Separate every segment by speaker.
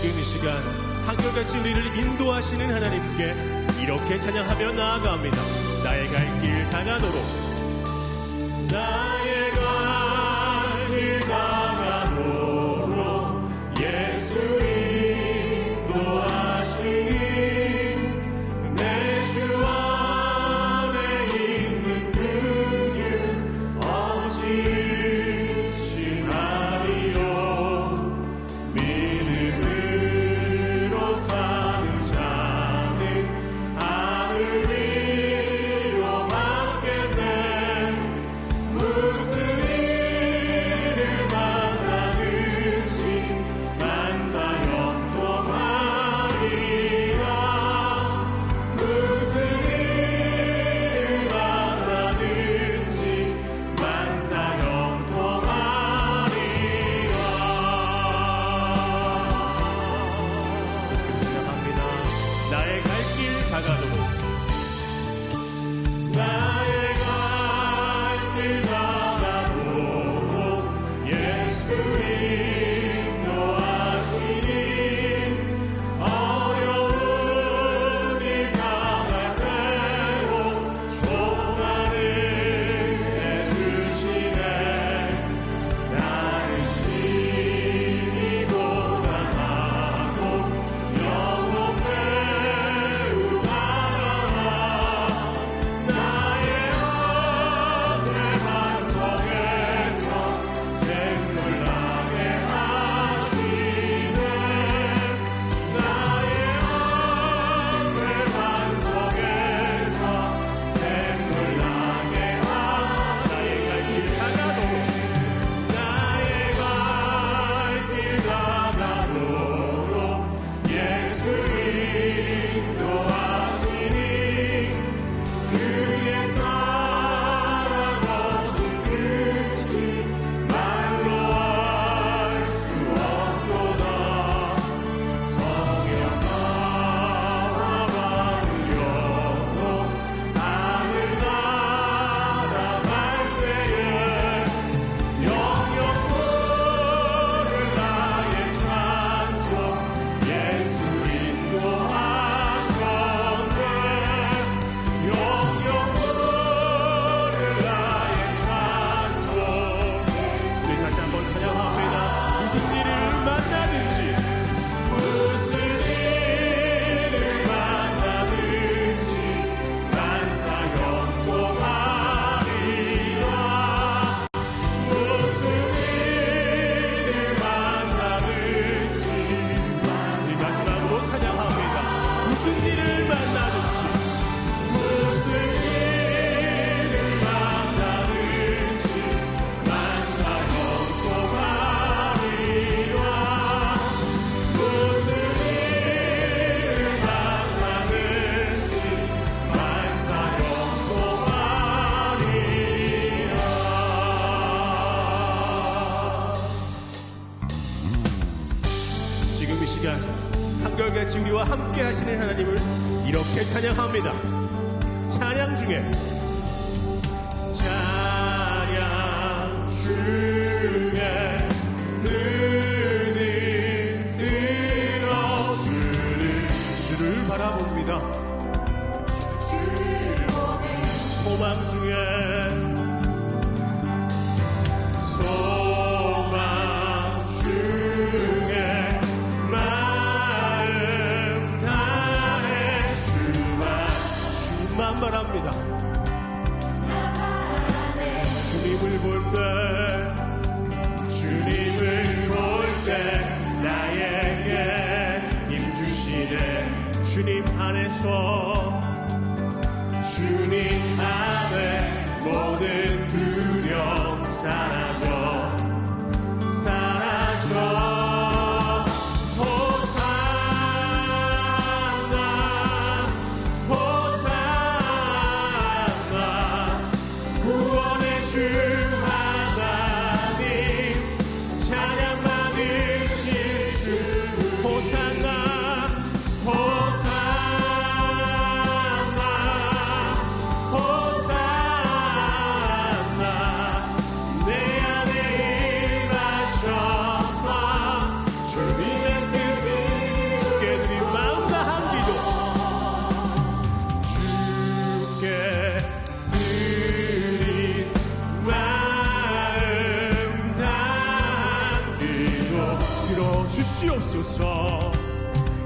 Speaker 1: 지금 이 시간 한결같이 우리를 인도하시는 하나님께 이렇게 찬양하며 나아갑니다. 나의 갈 길 다가도록 나의 함께 하시는 하나님을 이렇게 찬양합니다. 찬양 중에 찬양 중에 눈이 들어 주를 주를 바라봅니다. see.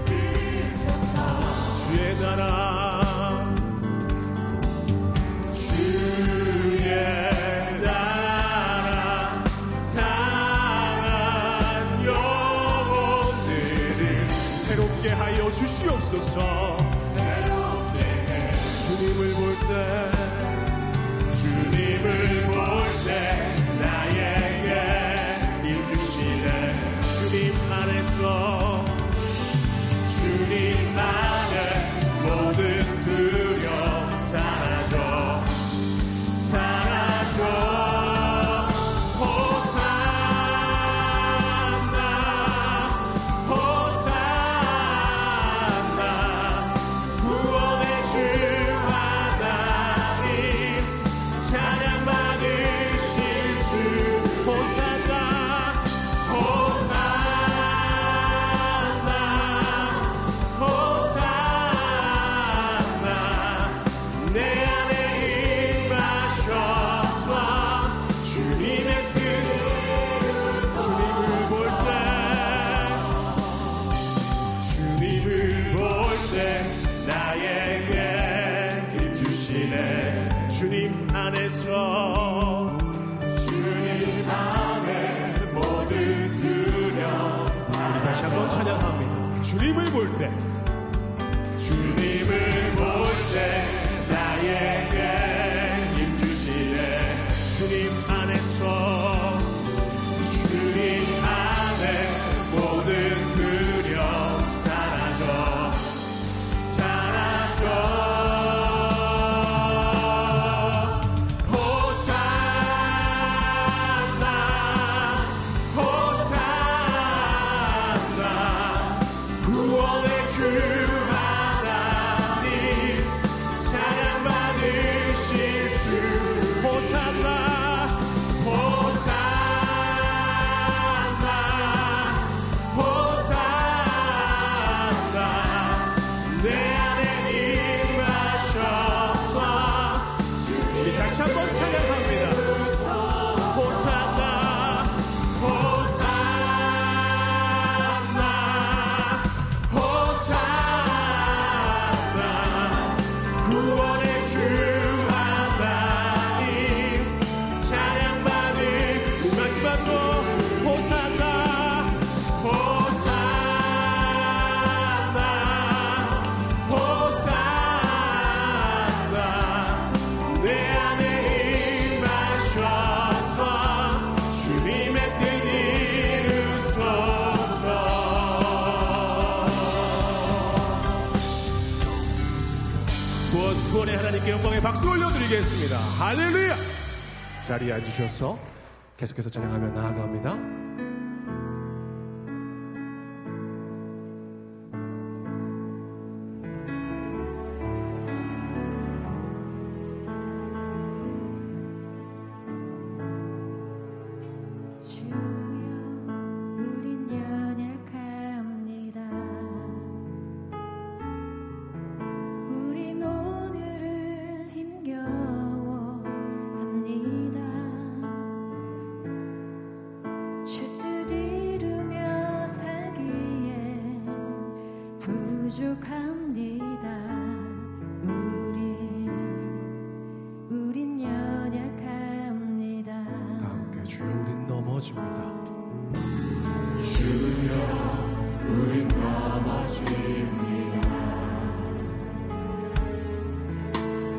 Speaker 1: 들이소서 주의 나라 주시옵소서. 새롭게 해 주님을 볼때 주님을 볼때 나에게 힘 주시네. 주님 안에서. 주님 안에 모두 두려 다시 한번 찬양합니다. 주님을 볼때. 하나님께 영광의 박수 올려드리겠습니다. 할렐루야! 자리에 앉으셔서 계속해서 찬양하며 나아갑니다.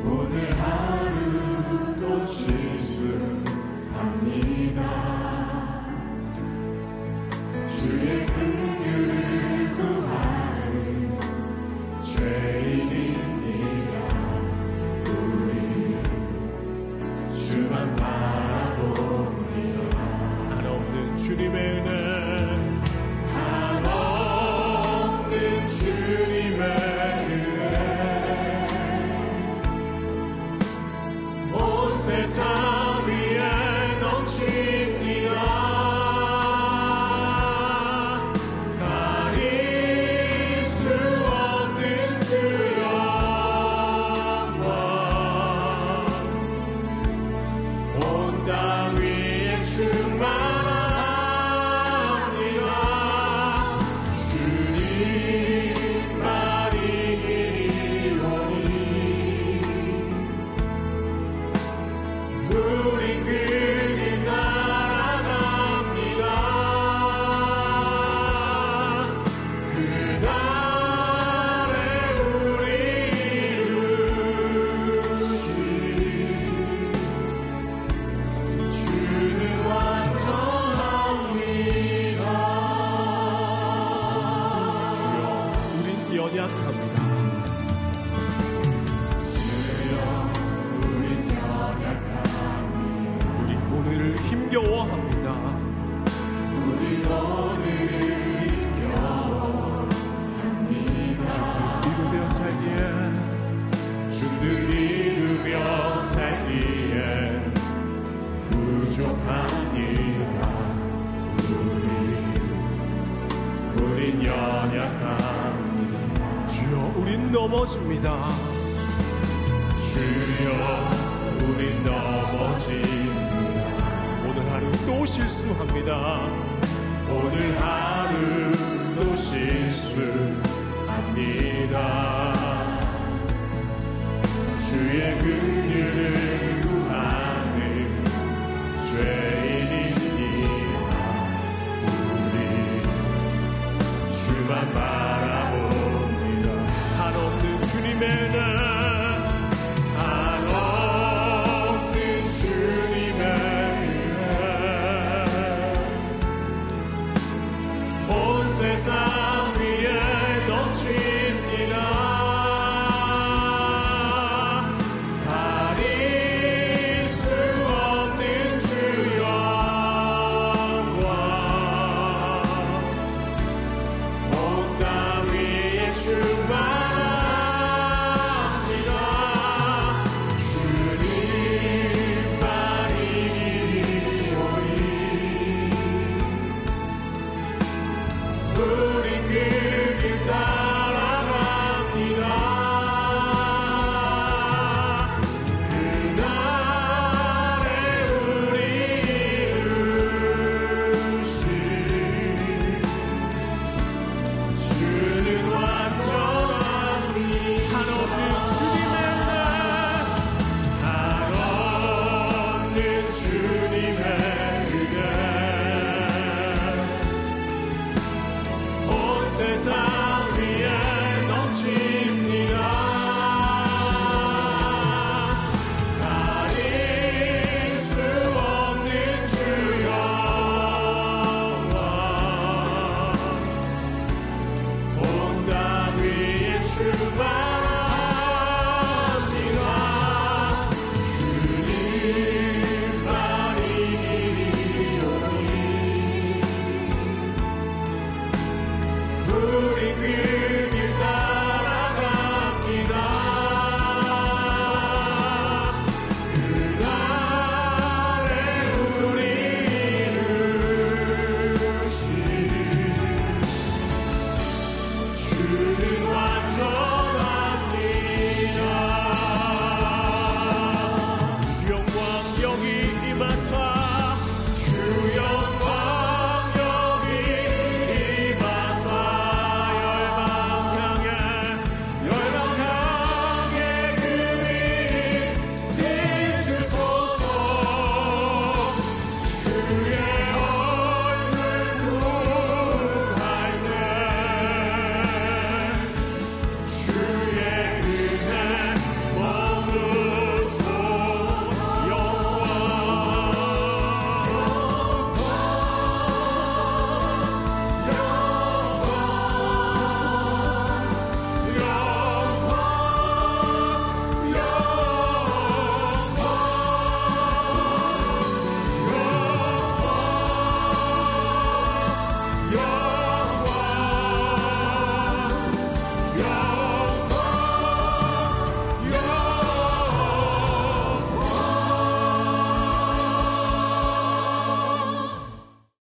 Speaker 2: 오늘 하루도 실수합니다. Yes, 연약합니다.
Speaker 1: 우리 오늘을 힘겨워합니다. 우리 오늘을 힘겨워합니다. 주를 이루며 살기에 주를 이루며 살기에 부족합니다. 우리 우린 연약합니다. 주여 우린 넘어집니다. 주여 우린 넘어집니다. 오늘 하루 또 실수합니다. 오늘 하루 또 실수합니다. 주의 그녀를 구하는 죄인입니다 우리 주만 한없는 주